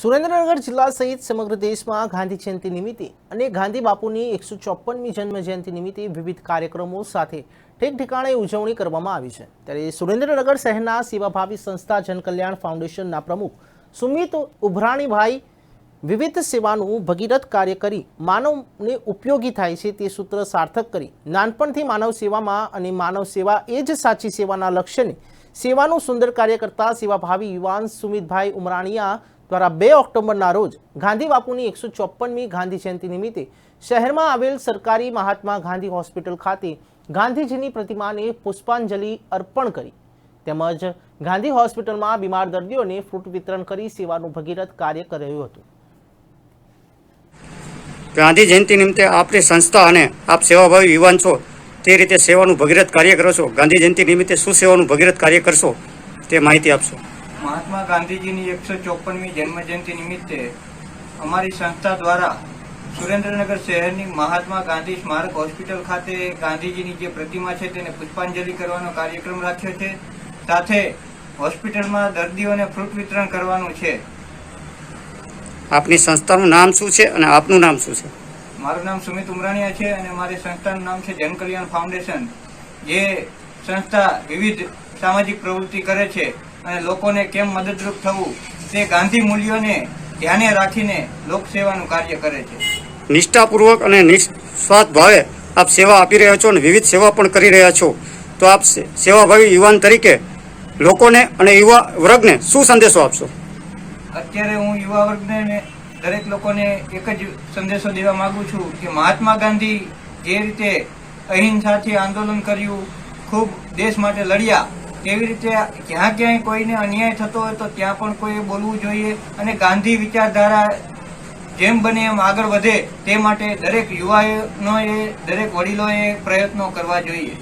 સુરેન્દ્રનગર જિલ્લા સહિત સમગ્ર દેશમાં ગાંધી જયંતિ નિમિત્તે અને ગાંધી બાપુની એકસો ચોપ્પનમી જન્મ જયંતિ નિમિત્તે વિવિધ કાર્યક્રમો સાથે ઠેક ઠેકાણે ઉજવણી કરવામાં આવી છે. ત્યારે સુરેન્દ્રનગર શહેરના સેવાભાવી સંસ્થા જનકલ્યાણ ફાઉન્ડેશનના પ્રમુખ સુમિત ઉભરાણીભાઈ વિવિધ સેવાનું ભગીરથ કાર્ય કરી માનવને ઉપયોગી થાય છે તે સૂત્ર સાર્થક કરી નાનપણથી માનવ સેવામાં અને માનવ સેવા એ જ સાચી સેવાના લક્ષ્યને સેવાનું સુંદર કાર્ય કરતા સેવાભાવી યુવાન સુમિતભાઈ ઉમરાણીયા દ્વારા બે ઓક્ટોબરના રોજ ગાંધી બાપુની એકસો ચોપ્પનમી ગાંધી જયંતિ નિમિત્તે શહેરમાં આવેલ સરકારી મહાત્મા ગાંધી હોસ્પિટલ ખાતે ગાંધીજીની પ્રતિમાને પુષ્પાંજલિ અર્પણ કરી. તેમજ ગાંધી હોસ્પિટલમાં બીમાર દર્દીઓને ફ્રૂટ વિતરણ કરી સેવાનું ભગીરથ કાર્ય કર્યું હતું. ગાંધી જયંતિ નિમિત્તે આપની સંસ્થા અને આપ સેવાભાવી યુવાન છો, તે રીતે સેવાનું ભગીરથ કાર્ય કરો છો. ગાંધી જયંતિ નિમિત્તે શું સેવાનું ભગીરથ કાર્ય કરશો, તે માહિતી આપશો. મહાત્મા ગાંધીજીની એકસો ચોપનમી જન્મજયંતિ નિમિત્તે અમારી સંસ્થા દ્વારા સુરેન્દ્રનગર શહેરની મહાત્મા ગાંધી સ્મારક હોસ્પિટલ ખાતે ગાંધીજીની જે પ્રતિમા છે તેને પુષ્પાંજલિ કરવાનો કાર્યક્રમ રાખ્યો છે. સાથે હોસ્પિટલમાં દર્દીઓને ફ્રૂટ વિતરણ કરવાનું છે. આપની સંસ્થાનું નામ શું છે અને આપનું નામ શું છે? મારું નામ સુમિત ઉમરાણીયા છે અને મારી સંસ્થાનું નામ છે જનકલ્યાણ ફાઉન્ડેશન. જે સંસ્થા વિવિધ સામાજિક પ્રવૃત્તિ કરે છે. અને લોકોને કેમ મદદરૂપ થવું તે ગાંધી મૂલ્યોને ધ્યાને રાખીને લોકસેવાનું કાર્ય કરે છે. નિષ્ઠાપૂર્વક અને નિસ્વાર્થ ભાવે આપ સેવા આપી રહ્યા છો અને વિવિધ સેવા પણ કરી રહ્યા છો. તો આપ સેવાભાવી યુવાન તરીકે લોકોને અને યુવા વર્ગને શું સંદેશો આપશો? અત્યારે હું યુવા વર્ગને દરેક લોકોને એક જ સંદેશો દેવા માંગુ છું કે મહાત્મા ગાંધી જે રીતે અહિંસાથી આંદોલન કર્યું ખૂબ દેશ માટે લડ્યા તેવી રીતે જ્યાં ક્યાંય કોઈને અન્યાય થતો હોય તો ત્યાં પણ કોઈએ બોલવું જોઈએ અને ગાંધી વિચારધારા જેમ બને એમ આગળ વધે તે માટે દરેક યુવાનોએ, દરેક વડીલોએ પ્રયત્નો કરવા જોઈએ.